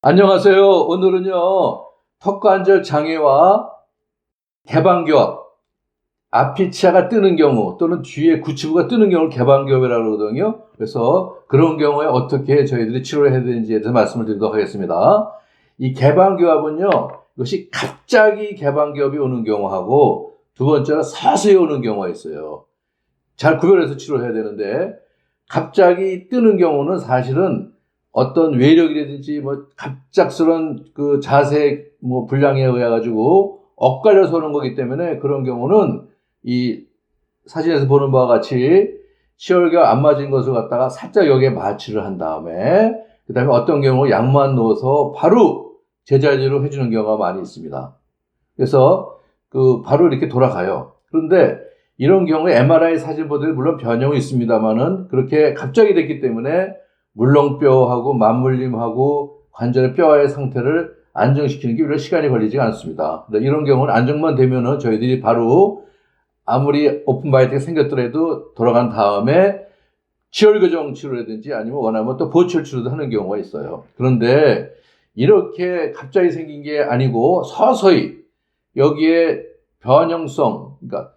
안녕하세요. 오늘은요, 턱관절 장애와 개방교합, 앞이 치아가 뜨는 경우 또는 뒤에 구치부가 뜨는 경우를 개방교합이라고 그러거든요. 그래서 그런 경우에 어떻게 저희들이 치료를 해야 되는지에 대해서 말씀을 드리도록 하겠습니다. 이 개방교합은요, 이것이 갑자기 개방교합이 오는 경우하고 두 번째는 서서히 오는 경우가 있어요. 잘 구별해서 치료를 해야 되는데 갑자기 뜨는 경우는 사실은 어떤 외력이라든지 뭐 갑작스런 그 자세 뭐 불량에 의해 가지고 엇갈려서 오는 거기 때문에 그런 경우는 이 사진에서 보는 바와 같이 치열과 안 맞은 것을 갖다가 살짝 여기에 마취를 한 다음에 그 다음에 어떤 경우 약만 넣어서 바로 제자리로 해주는 경우가 많이 있습니다. 그래서 그 바로 이렇게 돌아가요. 그런데 이런 경우에 MRI 사진 보더니 물론 변형이 있습니다만은 그렇게 갑자기 됐기 때문에 물렁뼈하고 맞물림하고 관절의 뼈의 상태를 안정시키는 게 별로 시간이 걸리지 않습니다. 이런 경우는 안정만 되면은 저희들이 바로 아무리 오픈 바이트가 생겼더라도 돌아간 다음에 치열교정 치료라든지 아니면 원하면 또 보철 치료도 하는 경우가 있어요. 그런데 이렇게 갑자기 생긴 게 아니고 서서히 여기에 변형성, 그러니까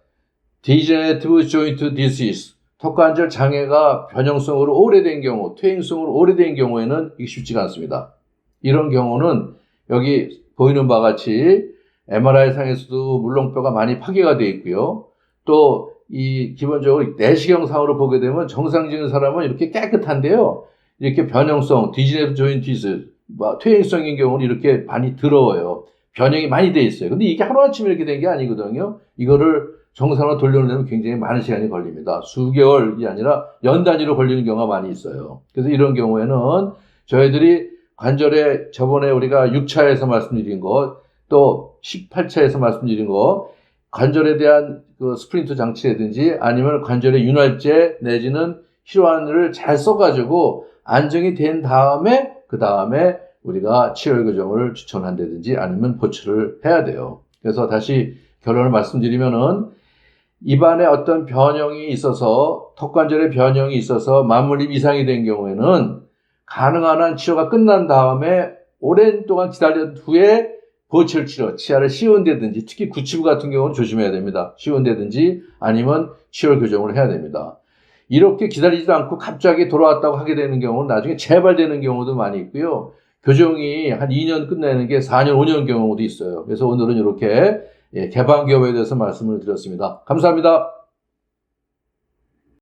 Degenerative Joint Disease, 턱관절 장애가 변형성으로 오래된 경우, 퇴행성으로 오래된 경우에는 이게 쉽지가 않습니다. 이런 경우는 여기 보이는 바와 같이 MRI 상에서도 물렁뼈가 많이 파괴가 되어 있고요. 또 이 기본적으로 내시경상으로 보게 되면 정상적인 사람은 이렇게 깨끗한데요. 이렇게 변형성, 디지네트 조인티스, 뭐 퇴행성인 경우는 이렇게 많이 더러워요. 변형이 많이 돼 있어요. 근데 이게 하루아침에 이렇게 된 게 아니거든요. 이거를 정상으로 돌려내면 굉장히 많은 시간이 걸립니다. 수개월이 아니라 연 단위로 걸리는 경우가 많이 있어요. 그래서 이런 경우에는 저희들이 관절에 저번에 우리가 6차에서 말씀드린 것, 또 18차에서 말씀드린 것, 관절에 대한 그 스프린트 장치라든지 아니면 관절의 윤활제 내지는 힐환을 잘 써가지고 안정이 된 다음에 그 다음에 우리가 치열 교정을 추천한다든지 아니면 보충을 해야 돼요. 그래서 다시 결론을 말씀드리면은 입안에 어떤 변형이 있어서 턱관절에 변형이 있어서 맞물림 이상이 된 경우에는 가능한 한 치료가 끝난 다음에 오랜 동안 기다린 후에 보철 치료, 치아를 씌운다든지 특히 구치부 같은 경우는 조심해야 됩니다. 씌운다든지 아니면 치열 교정을 해야 됩니다. 이렇게 기다리지도 않고 갑자기 돌아왔다고 하게 되는 경우는 나중에 재발되는 경우도 많이 있고요. 교정이 한 2년 끝내는 게 4년, 5년 경우도 있어요. 그래서 오늘은 이렇게 예, 개방 기업에 대해서 말씀을 드렸습니다. 감사합니다.